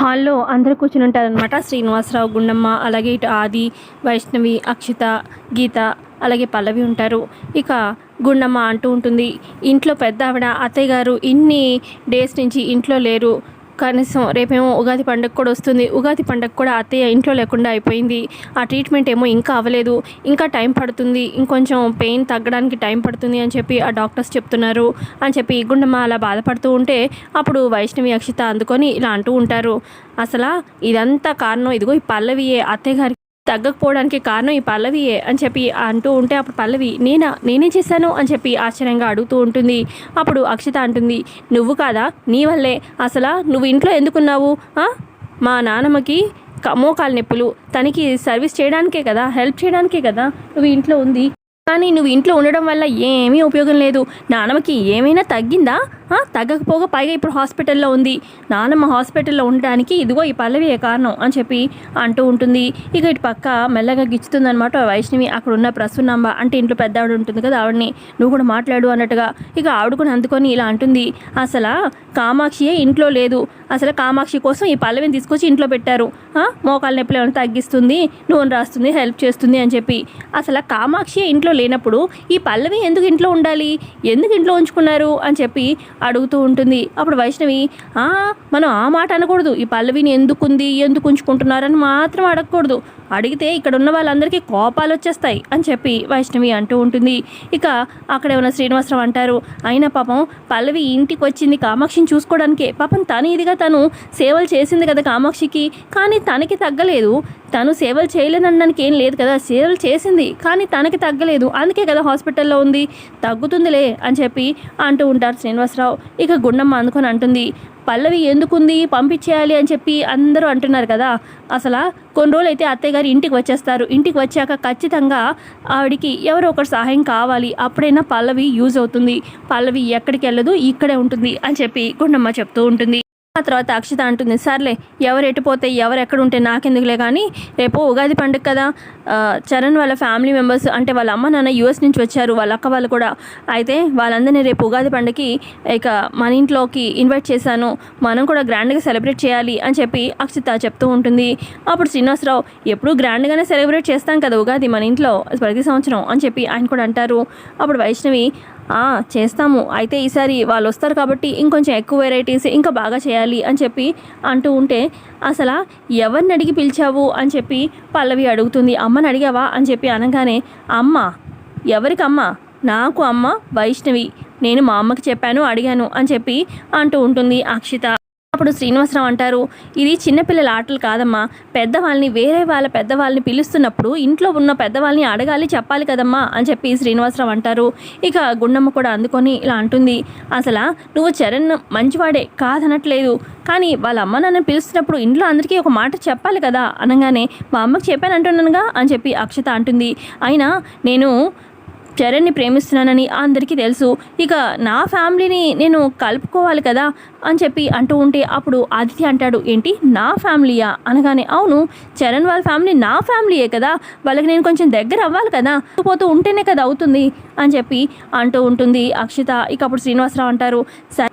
హాల్లో అందరూ కూర్చుని ఉంటారనమాట శ్రీనివాసరావు గుండమ్మ అలాగే ఇటు ఆది వైష్ణవి అక్షిత గీత అలాగే పల్లవి ఉంటారు. ఇక గుండమ్మ అంటూ ఉంటుంది ఇంట్లో పెద్ద ఆవిడ అత్తయ్య గారు ఇన్ని డేస్ నుంచి ఇంట్లో లేరు. కనీసం రేపేమో ఉగాది పండుగ కూడా వస్తుంది. ఉగాది పండుగ కూడా అత్తయ్య ఇంట్లో లేకుండా అయిపోయింది. ఆ ట్రీట్మెంట్ ఏమో ఇంకా అవ్వలేదు. ఇంకా టైం పడుతుంది. ఇంకొంచెం పెయిన్ తగ్గడానికి టైం పడుతుంది అని చెప్పి ఆ డాక్టర్స్ చెప్తున్నారు అని చెప్పి గుండమ్మ అలా బాధపడుతూ ఉంటే అప్పుడు వైష్ణవి అక్షిత అందుకొని ఇలా అంటూ ఉంటారు. అసలు ఇదంతా కారణం ఇదిగో ఈ పల్లవియే అత్తయ్య గారికి తగ్గకపోవడానికి కారణం ఈ పల్లవియే అని చెప్పి అంటూ ఉంటే అప్పుడు పల్లవి నేనా? నేనే చేశాను? అని చెప్పి ఆశ్చర్యంగా అడుగుతూ ఉంటుంది. అప్పుడు అక్షిత అంటుంది నువ్వు కాదా? నీ వల్లే. అసలు నువ్వు ఇంట్లో ఎందుకున్నావు? మా నాన్నమ్మకి క- మోకాలు నొప్పులు. తనకి సర్వీస్ చేయడానికే కదా? హెల్ప్ చేయడానికే కదా? నువ్వు ఇంట్లో ఉంది. కానీ నువ్వు ఇంట్లో ఉండడం వల్ల ఏమీ ఉపయోగం లేదు. నానమ్మకి ఏమైనా తగ్గిందా? తగ్గకపోగా పైగా ఇప్పుడు హాస్పిటల్లో ఉంది. నానమ్మ హాస్పిటల్లో ఉండడానికి ఇదిగో ఈ పల్లవియే కారణం అని చెప్పి అంటూ ఉంటుంది. ఇక ఇటు పక్క మెల్లగా గిచ్చుతుందనమాట వైష్ణవి. అక్కడ ఉన్న ప్రసన్నమ్మ అంటే ఇంట్లో పెద్ద ఆవిడ ఉంటుంది కదా ఆవిడని. నువ్వు కూడా మాట్లాడు అన్నట్టుగా. ఇక ఆవిడ కూడా అందుకొని ఇలా అంటుంది. అసలు కామాక్షియే ఇంట్లో లేదు. అసలు కామాక్షి కోసం ఈ పల్లవిని తీసుకొచ్చి ఇంట్లో పెట్టారు. ఆ, మోకాలు నొప్పులు ఏమైనా తగ్గిస్తుంది నూనె రాస్తుంది హెల్ప్ చేస్తుంది అని చెప్పి. అసలు కామాక్షి ఇంట్లో లేనప్పుడు ఈ పల్లవి ఎందుకు ఇంట్లో ఉండాలి? ఎందుకు ఇంట్లో ఉంచుకున్నారు? అని చెప్పి అడుగుతూ ఉంటుంది. అప్పుడు వైష్ణవి మనం ఆ మాట అనకూడదు. ఈ పల్లవిని ఎందుకుంది ఎందుకు ఉంచుకుంటున్నారని మాత్రం అడగకూడదు. అడిగితే ఇక్కడ ఉన్న వాళ్ళందరికీ కోపాలు వచ్చేస్తాయి అని చెప్పి వైష్ణవి అంటూ ఉంటుంది. ఇక అక్కడ ఏమైనా శ్రీనివాసరావు అంటారు అయినా పాపం పల్లవి ఇంటికి వచ్చింది కామాక్షిని చూసుకోవడానికే. పాపం తను ఇదిగా తను సేవలు చేసింది కదా కామాక్షికి. కానీ తనకి తగ్గలేదు. తను సేవలు చేయలేదనడానికి ఏం లేదు కదా. సేవలు చేసింది కానీ తనకి తగ్గలేదు. అందుకే కదా హాస్పిటల్లో ఉంది. తగ్గుతుందిలే అని చెప్పి అంటూ ఉంటారు శ్రీనివాసరావు. ఇక గుండమ్మ అందుకొని అంటుంది పల్లవి ఎందుకుంది? పంపించేయాలి అని చెప్పి అందరూ అంటున్నారు కదా. అసలు కొన్ని రోజులు అయితే అత్తయ్య గారు ఇంటికి వచ్చేస్తారు. ఇంటికి వచ్చాక ఖచ్చితంగా ఆవిడికి ఎవరో ఒకరు సహాయం కావాలి. అప్పుడైనా పల్లవి యూజ్ అవుతుంది. పల్లవి ఎక్కడికి వెళ్ళదు? ఇక్కడే ఉంటుంది అని చెప్పి గుండమ్మ చెప్తూ ఉంటుంది. ఆ తర్వాత అక్షిత అంటుంది సర్లే ఎవరు ఎటుపోతే ఎవరు ఎక్కడుంటే నాకెందుకులే కానీ రేపు ఉగాది పండుగ కదా. చరణ్ వాళ్ళ ఫ్యామిలీ మెంబర్స్ అంటే వాళ్ళ అమ్మ నాన్న యూఎస్ నుంచి వచ్చారు వాళ్ళ అక్క వాళ్ళు కూడా. అయితే వాళ్ళందరినీ రేపు ఉగాది పండుగకి ఇక మన ఇంట్లోకి ఇన్వైట్ చేశాను. మనం కూడా గ్రాండ్గా సెలబ్రేట్ చేయాలి అని చెప్పి అక్షిత చెప్తూ ఉంటుంది. అప్పుడు శ్రీనివాసరావు ఎప్పుడూ గ్రాండ్గానే సెలబ్రేట్ చేస్తాం కదా ఉగాది మన ఇంట్లో ప్రతి సంవత్సరం అని చెప్పి ఆయన కూడా అంటారు. అప్పుడు వైష్ణవి చేస్తాము. అయితే ఈసారి వాళ్ళు వస్తారు కాబట్టి ఇంకొంచెం ఎక్కువ వెరైటీస్ ఇంకా బాగా చేయాలి అని చెప్పి అంటూ ఉంటే అసలు ఎవరిని అడిగి పిలిచావు అని చెప్పి పల్లవి అడుగుతుంది. అమ్మని అడిగావా అని చెప్పి అనగానే అమ్మ ఎవరికి అమ్మ? నాకు అమ్మ వైష్ణవి. నేను మా అమ్మకి చెప్పాను అడిగాను అని చెప్పి అంటూ ఉంటుంది అక్షిత. అప్పుడు శ్రీనివాసరావు అంటారు ఇది చిన్నపిల్లల ఆటలు కాదమ్మా. పెద్దవాళ్ళని వేరే వాళ్ళ పెద్దవాళ్ళని పిలుస్తున్నప్పుడు ఇంట్లో ఉన్న పెద్దవాళ్ళని అడగాలి చెప్పాలి కదమ్మా అని చెప్పి శ్రీనివాసరావు అంటారు. ఇక గుండమ్మ కూడా అందుకొని ఇలా అంటుంది. అసలు నువ్వు చరణ్ మంచివాడే కాదనట్లేదు. కానీ వాళ్ళ అమ్మ నన్ను పిలుస్తున్నప్పుడు ఇంట్లో అందరికీ ఒక మాట చెప్పాలి కదా అనగానే మా అమ్మకి చెప్పాను అంటున్నానుగా అని చెప్పి అక్షత అంటుంది. అయినా నేను చరణ్ని ప్రేమిస్తున్నానని అందరికీ తెలుసు. ఇక నా ఫ్యామిలీని నేను కలుపుకోవాలి కదా అని చెప్పి అంటూ ఉంటే అప్పుడు ఆదిత్య అంటాడు ఏంటి? నా ఫ్యామిలీయా? అనగానే అవును చరణ్ వాళ్ళ ఫ్యామిలీ నా ఫ్యామిలీయే కదా. వాళ్ళకి నేను కొంచెం దగ్గర అవ్వాలి కదా. పోతూ ఉంటేనే కదా అవుతుంది. అని చెప్పి అంటూ ఉంటుంది అక్షిత. ఇక అప్పుడు శ్రీనివాసరావు అంటారు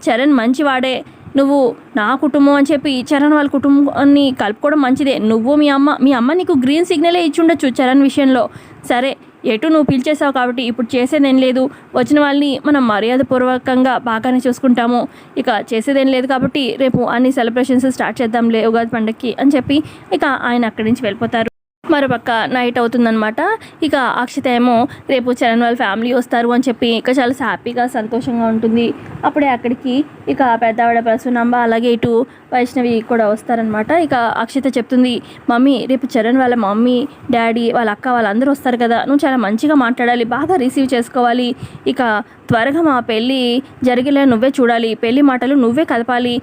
చరణ్ మంచివాడే. నువ్వు నా కుటుంబం అని చెప్పి చరణ్ వాళ్ళ కుటుంబాన్ని కలుపుకోవడం మంచిదే. నువ్వు మీ అమ్మ మీ అమ్మ నీకు గ్రీన్ సిగ్నలే ఇచ్చి ఉండొచ్చు చరణ్ విషయంలో. సరే ఎటు నువ్వు పిలిచేసావు కాబట్టి ఇప్పుడు చేసేదేం లేదు. వచ్చిన వాళ్ళని మనం మర్యాదపూర్వకంగా బాగానే చూసుకుంటాము. ఇక చేసేదేం లేదు కాబట్టి రేపు అన్ని సెలబ్రేషన్స్ స్టార్ట్ చేద్దాంలే ఉగాది పండగకి అని చెప్పి ఇక ఆయన అక్కడి నుంచి వెళ్ళిపోతారు. మరోపక్క నైట్ అవుతుందనమాట ఇక అక్షిత ఏమో రేపు చరణ్ వాళ్ళ ఫ్యామిలీ వస్తారు అని చెప్పి ఇక చాలా హ్యాపీగా సంతోషంగా ఉంటుంది. అప్పుడే అక్కడికి ఇక పెద్దవాడ ప్రసూనాంబ అలాగే ఇటు వైష్ణవి కూడా వస్తారనమాట ఇక అక్షిత చెప్తుంది మమ్మీ రేపు చరణ్ వాళ్ళ మమ్మీ డాడీ వాళ్ళ అక్క వాళ్ళందరూ వస్తారు కదా నువ్వు చాలా మంచిగా మాట్లాడాలి బాగా రిసీవ్ చేసుకోవాలి. ఇక త్వరగా మా పెళ్ళి జరిగేలా నువ్వే చూడాలి పెళ్ళి మాటలు నువ్వే కలపాలి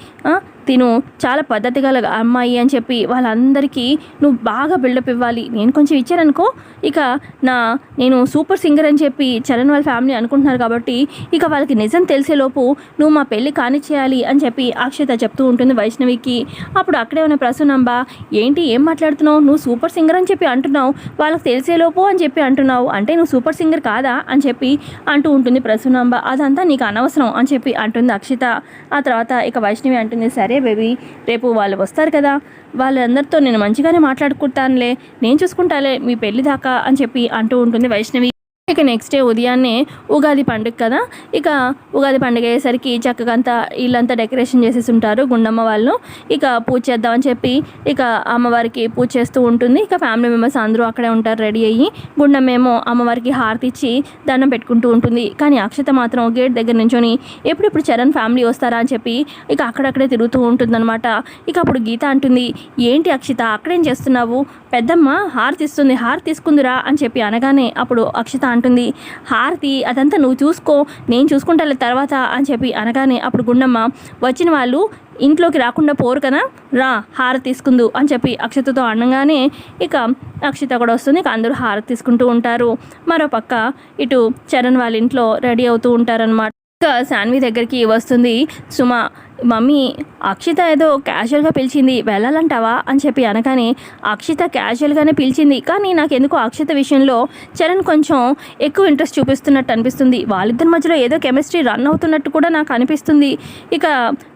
తిను చాలా పద్ధతి గల అమ్మాయి అని చెప్పి వాళ్ళందరికీ నువ్వు బాగా బిల్డప్ ఇవ్వాలి. నేను కొంచెం ఇచ్చాననుకో ఇక నా నేను సూపర్ సింగర్ అని చెప్పి చరణ్ వాళ్ళ ఫ్యామిలీ అనుకుంటున్నారు కాబట్టి ఇక వాళ్ళకి నిజం తెలిసేలోపు నువ్వు మా పెళ్ళి కానిచ్చేయాలి అని చెప్పి అక్షత చెప్తూ ఉంటుంది వైష్ణవికి. అప్పుడు అక్కడే ఉన్న ప్రసూనంబ ఏంటి ఏం మాట్లాడుతున్నావు? నువ్వు సూపర్ సింగర్ అని చెప్పి అంటున్నావు. వాళ్ళకి తెలిసేలోపు అని చెప్పి అంటున్నావు. అంటే నువ్వు సూపర్ సింగర్ కాదా? అని చెప్పి అంటూ ఉంటుంది ప్రసూనాంబ అదంతా నీకు అనవసరం అని చెప్పి అంటుంది అక్షిత. ఆ తర్వాత ఇక వైష్ణవి అంటుంది సరే సరే బేబీ. రేపు వాళ్ళు వస్తారు కదా. వాళ్ళందరితో నేను మంచిగానే మాట్లాడుకుంటానులే. నేను చూసుకుంటాలే మీ పెళ్ళి దాకా అని చెప్పి అంటూ ఉంటుంది వైష్ణవి. ఇక నెక్స్ట్ డే ఉదయాన్నే ఉగాది పండుగ కదా. ఇక ఉగాది పండుగ అయ్యేసరికి చక్కగా అంతా ఇల్లంతా డెకరేషన్ చేసేసి ఉంటారు గుండమ్మ వాళ్ళు. ఇక పూజ చేద్దామని చెప్పి ఇక అమ్మవారికి పూజ చేస్తూ ఉంటుంది. ఇక ఫ్యామిలీ మెంబర్స్ అందరూ అక్కడే ఉంటారు రెడీ అయ్యి గుండమ్మ ఏమో అమ్మవారికి హారతి ఇచ్చి దండం పెట్టుకుంటూ ఉంటుంది. కానీ అక్షత మాత్రం గేట్ దగ్గర నుంచొని ఎప్పుడెప్పుడు చరణ్ ఫ్యామిలీ వస్తారా అని చెప్పి ఇక అక్కడక్కడే తిరుగుతూ ఉంటుందన్నమాట. ఇక అప్పుడు గీత అంటుంది ఏంటి అక్షిత అక్కడేం చేస్తున్నావు? పెద్దమ్మ హారతి ఇస్తుంది హారతి తీసుకుందిరా అని చెప్పి అనగానే అప్పుడు అక్షిత అంటుంది. హారతి అదంతా నువ్వు చూసుకో నేను చూసుకుంటాలే తర్వాత అని చెప్పి అనగానే అప్పుడు గుండమ్మ వచ్చిన వాళ్ళు ఇంట్లోకి రాకుండా పోరు కదా రా హారతి తీసుకుందు అని చెప్పి అక్షతతో అనగానే ఇక అక్షిత కూడా వస్తుంది. ఇక అందరూ హారతి తీసుకుంటూ ఉంటారు. మరో పక్క ఇటు చరణ్ వాళ్ళ ఇంట్లో రెడీ అవుతూ ఉంటారనమాట ఇక శాన్వి దగ్గరికి వస్తుంది. సుమ మమ్మీ అక్షిత ఏదో క్యాజువల్గా పిలిచింది వెళ్ళాలంటావా? అని చెప్పి అనగానే అక్షిత క్యాజువల్గానే పిలిచింది. కానీ నాకు ఎందుకో అక్షిత విషయంలో చరణ్ కొంచెం ఎక్కువ ఇంట్రెస్ట్ చూపిస్తున్నట్టు అనిపిస్తుంది. వాళ్ళిద్దరి మధ్యలో ఏదో కెమిస్ట్రీ రన్ అవుతున్నట్టు కూడా నాకు అనిపిస్తుంది. ఇక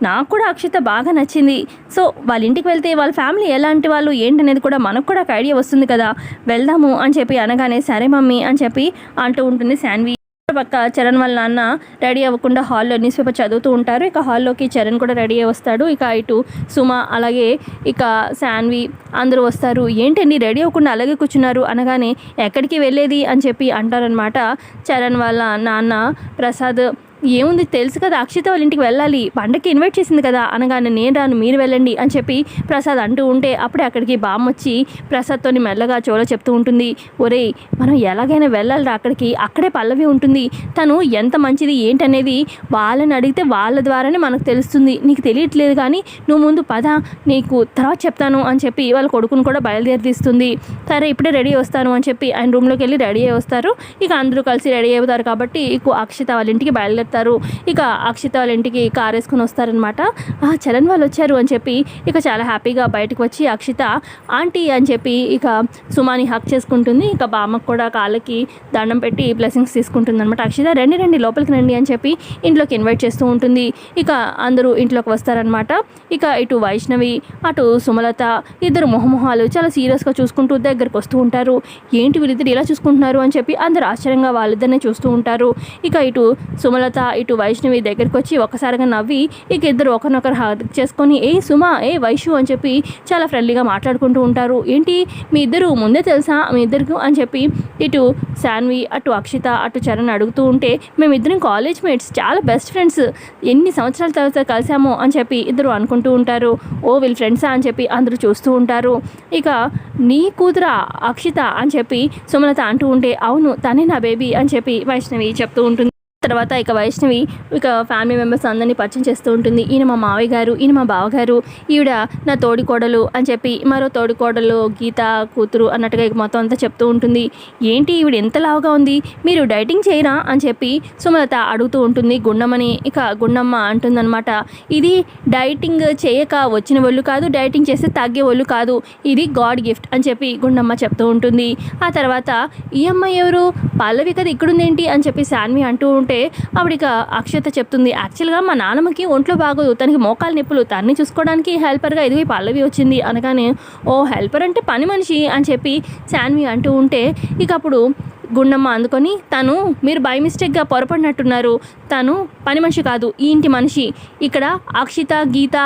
నాకు కూడా అక్షిత బాగా నచ్చింది. సో వాళ్ళ ఇంటికి వెళ్తే వాళ్ళ ఫ్యామిలీ ఎలాంటి వాళ్ళు ఏంటనేది కూడా మనకు కూడా ఒక ఐడియా వస్తుంది కదా. వెళ్దాము అని చెప్పి అనగానే సరే మమ్మీ అని చెప్పి అంటూ ఉంటుంది శాన్వి పక్క చరణ్ వాళ్ళ నాన్న రెడీ అవ్వకుండా హాల్లో న్యూస్ పేపర్ చదువుతూ ఉంటారు. ఇక హాల్లోకి చరణ్ కూడా రెడీ అయ్యి వస్తాడు. ఇక ఇటు సుమ అలాగే ఇక శాన్వి అందరూ వస్తారు. ఏంటండి రెడీ అవ్వకుండా అలాగే కూర్చున్నారు? అనగానే ఎక్కడికి వెళ్ళేది? అని చెప్పి అంటారనమాట చరణ్ వాళ్ళ నాన్న ప్రసాద్. ఏముంది తెలుసు కదా అక్షిత వాళ్ళ ఇంటికి వెళ్ళాలి. పండగకి ఇన్వైట్ చేసింది కదా అనగానే నేను రాను మీరు వెళ్ళండి అని చెప్పి ప్రసాద్ అంటూ ఉంటే అప్పుడే అక్కడికి బామ్మ వచ్చి ప్రసాద్తోని మెల్లగా చోలో చెప్తూ ఉంటుంది. ఒరేయ్ మనం ఎలాగైనా వెళ్ళాలిరా అక్కడికి అక్కడే పల్లవి ఉంటుంది. తను ఎంత మంచిది ఏంటనేది వాళ్ళని అడిగితే వాళ్ళ ద్వారానే మనకు తెలుస్తుంది. నీకు తెలియట్లేదు కానీ నువ్వు ముందు పద నీకు తర్వాత చెప్తాను అని చెప్పి వాళ్ళ కొడుకును కూడా బయలుదేరి తీస్తుంది సరే ఇప్పుడే రెడీ వస్తాను అని చెప్పి ఆయన రూమ్లోకి వెళ్ళి రెడీ అయి వస్తారు. ఇక అందరూ కలిసి రెడీ అవుతారు కాబట్టి ఇక అక్షిత వాళ్ళ ఇంటికి చేస్తారు. ఇక అక్షిత వాళ్ళ ఇంటికి కార్ వేసుకుని వస్తారనమాట "ఆ, చరణ్ వాళ్ళు వచ్చారు అని చెప్పి ఇక చాలా హ్యాపీగా బయటకు వచ్చి అక్షిత ఆంటీ అని చెప్పి ఇక సుమాని హక్ చేసుకుంటుంది. ఇక బామ్మకు కూడా కాళ్ళకి దండం పెట్టి బ్లెస్సింగ్స్ తీసుకుంటుంది అనమాట అక్షిత రండి రండి లోపలికి రండి అని చెప్పి ఇంట్లోకి ఇన్వైట్ చేస్తూ ఉంటుంది. ఇక అందరూ ఇంట్లోకి వస్తారనమాట ఇక ఇటు వైష్ణవి అటు సుమలత ఇద్దరు మొహమొహాలు చాలా సీరియస్గా చూసుకుంటూ దగ్గరకు వస్తూ ఉంటారు. ఏంటి వీళ్ళిద్దరు ఇలా చూసుకుంటున్నారు? అని చెప్పి అందరు ఆశ్చర్యంగా వాళ్ళిద్దరినే చూస్తూ ఉంటారు. ఇక ఇటు సుమలత ఇటు వైష్ణవి దగ్గరికి వచ్చి ఒకసారిగా నవ్వి ఇక ఇద్దరు ఒకరినొకరు హక్ చేసుకొని ఏ సుమా ఏ వైషు అని చెప్పి చాలా ఫ్రెండ్లీగా మాట్లాడుకుంటూ ఉంటారు. ఏంటి మీ ఇద్దరు ముందే తెలుసా? మీ ఇద్దరికి అని చెప్పి ఇటు శాన్వి అటు అక్షిత అటు చరణ్ అడుగుతూ ఉంటే మేమిద్దరం కాలేజ్ మేట్స్ చాలా బెస్ట్ ఫ్రెండ్స్ ఎన్ని సంవత్సరాల తర్వాత కలిసామో అని చెప్పి ఇద్దరు అనుకుంటూ ఉంటారు. ఓ వీళ్ళ ఫ్రెండ్సా అని చెప్పి అందరూ చూస్తూ ఉంటారు. ఇక నీ కూతురా అక్షిత? అని చెప్పి సుమలత అంటూ ఉంటే అవును తనే నా బేబీ అని చెప్పి వైష్ణవి చెప్తూ ఉంటుంది. తర్వాత ఇక వైష్ణవి ఇక ఫ్యామిలీ మెంబర్స్ అందరినీ పరిచయం చేస్తూ ఉంటుంది. ఈయన మా మావయ్య గారు ఈయన మా బావగారు ఈవిడ నా తోడి కోడలు అని చెప్పి మరో తోడి కోడలు గీత కూతురు అన్నట్టుగా ఇక మొత్తం అంతా చెప్తూ ఉంటుంది. ఏంటి ఈవిడ ఎంత లావుగా ఉంది? మీరు డైటింగ్ చేయరా? అని చెప్పి సుమలత అడుగుతూ ఉంటుంది. గుండమ్మని ఇక గుండమ్మ అంటుందన్నమాట. ఇది డైటింగ్ చేయక వచ్చిన ఒళ్ళు కాదు డైటింగ్ చేస్తే తగ్గే ఒళ్ళు కాదు. ఇది గాడ్ గిఫ్ట్ అని చెప్పి గుండమ్మ చెప్తూ ఉంటుంది. ఆ తర్వాత ఈ అమ్మాయి ఎవరు? పల్లవి కదా ఇక్కడుందేంటి? అని చెప్పి శాన్వి అంటూ ఉంటే ఆవిడిక అక్షత చెప్తుంది. యాక్చువల్గా మా నాన్నమ్మకి ఒంట్లో బాగోదు. తనకి మోకాలు నొప్పులు. తన్ని చూసుకోవడానికి హెల్పర్గా ఇది పల్లవి వచ్చింది. అనగానే ఓ హెల్పర్ అంటే పని మనిషి అని చెప్పి శాన్వి అంటూ ఉంటే ఇక అప్పుడు గుండమ్మ అందుకొని తను మీరు బై మిస్టేక్గా పొరపడినట్టున్నారు. తను పని మనిషి కాదు ఈ ఇంటి మనిషి. ఇక్కడ అక్షిత గీత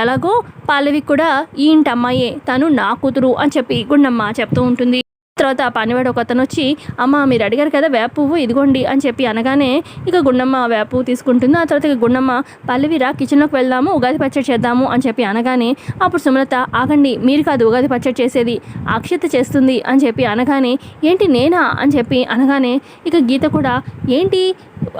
ఎలాగో పల్లవి కూడా ఈ ఇంటి అమ్మాయే. తను నా కూతురు అని చెప్పి గుండమ్మ చెప్తూ ఉంటుంది. తర్వాత ఆ పనివాడు ఒక అతను వచ్చి అమ్మ మీరు అడిగారు కదా వేప పువ్వు ఇదిగోండి అని చెప్పి అనగానే ఇక గుండమ్మ వేప పువ్వు తీసుకుంటుంది. ఆ తర్వాత ఇక గుండమ్మ పల్లవిరా కిచెన్లోకి వెళ్దాము ఉగాది పచ్చడి చేద్దాము అని చెప్పి అనగానే అప్పుడు సుమలత ఆగండి మీరు కాదు ఉగాది పచ్చడి చేసేది అక్షత చేస్తుంది అని చెప్పి అనగానే ఏంటి నేనా? అని చెప్పి అనగానే ఇక గీత కూడా ఏంటి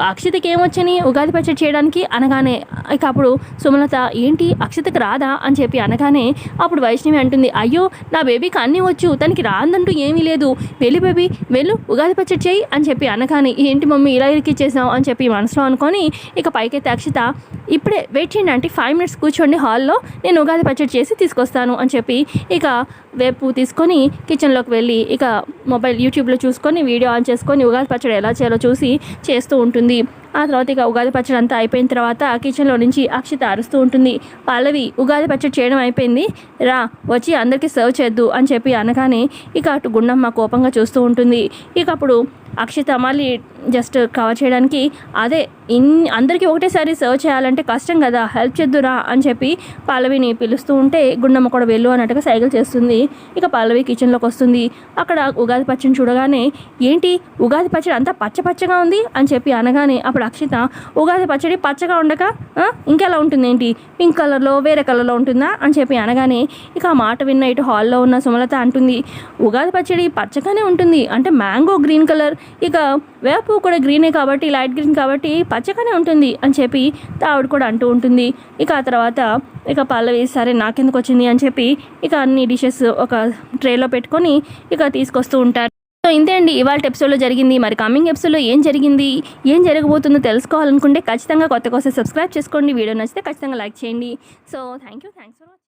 అక్షతకి ఏమొచ్చని ఉగాది పచ్చడి చేయడానికి? అనగానే ఇక అప్పుడు సుమలత ఏంటి అక్షతకి రాదా? అని చెప్పి అనగానే అప్పుడు వైష్ణవి అంటుంది అయ్యో నా బేబీకి అన్నీ వచ్చు తనకి రాందంటూ ఏమీ లేదు వెళ్ళి బేబీ వెళ్ళు ఉగాది పచ్చడి చేయి అని చెప్పి అనగానే ఏంటి మమ్మీ ఇలా ఇరికిచ్చేసావు అని చెప్పి మనసులో అనుకొని ఇక పైకైతే అక్షిత ఇప్పుడే వెయిట్ చేయండి అంటే ఫైవ్ మినిట్స్ కూర్చోండి హాల్లో నేను ఉగాది పచ్చడి చేసి తీసుకొస్తాను అని చెప్పి ఇక వేపు తీసుకొని కిచెన్లోకి వెళ్ళి ఇక మొబైల్ యూట్యూబ్లో చూసుకొని వీడియో ఆన్ చేసుకొని ఉగాది పచ్చడి ఎలా చేయాలో చూసి చేస్తూ ఉంటుంది. ఆ తర్వాత ఇక ఉగాది పచ్చడి అంతా అయిపోయిన తర్వాత కిచెన్లో నుంచి అక్షిత అరుస్తూ ఉంటుంది. పల్లవి ఉగాది పచ్చడి చేయడం అయిపోయింది. రా వచ్చి అందరికీ సర్వ్ చేద్దు అని చెప్పి అనగానే ఇక అటు గుండమ్మ కోపంగా చూస్తూ ఉంటుంది. ఇక అప్పుడు అక్షిత మళ్ళీ జస్ట్ కవర్ చేయడానికి అదే ఇన్ అందరికీ ఒకటేసారి సర్వ్ చేయాలంటే కష్టం కదా హెల్ప్ చేద్దురా అని చెప్పి పల్లవిని పిలుస్తూ ఉంటే గుండమ్మ కూడా వెళ్ళు అన్నట్టుగా సైకిల్ చేస్తుంది. ఇక పల్లవి కిచెన్లోకి వస్తుంది. అక్కడ ఉగాది పచ్చడి చూడగానే ఏంటి ఉగాది పచ్చడి అంతా పచ్చ పచ్చగా ఉంది అని చెప్పి అనగానే అప్పుడు అక్షిత ఉగాది పచ్చడి పచ్చగా ఉండక ఇంకెలా ఉంటుంది ఏంటి పింక్ కలర్లో వేరే కలర్లో ఉంటుందా అని చెప్పి అనగానే ఇక ఆ మాట విన్న ఇటు హాల్లో ఉన్న సుమలత అంటుంది ఉగాది పచ్చడి పచ్చగానే ఉంటుంది. అంటే మ్యాంగో గ్రీన్ కలర్. ఇక వేపు కూడా గ్రీనే కాబట్టి లైట్ గ్రీన్ కాబట్టి పచ్చగానే ఉంటుంది అని చెప్పి ఆవిడ కూడా అంటూ ఉంటుంది. ఇక ఆ తర్వాత ఇక పల్లవి సరే నాకెందుకు వచ్చింది అని చెప్పి ఇక అన్ని డిషెస్ ఒక ట్రేలో పెట్టుకొని ఇక తీసుకొస్తూ ఉంటారు. సో ఇంతే అండి ఇవాళ ఎపిసోడ్లో జరిగింది. మరి కమింగ్ ఎపిసోడ్లో ఏం జరిగింది ఏం జరగబోతుందో తెలుసుకోవాలనుకుంటే ఖచ్చితంగా కొత్త కోసం సబ్స్క్రైబ్ చేసుకోండి. వీడియో నచ్చితే ఖచ్చితంగా లైక్ చేయండి. So thank you thanks for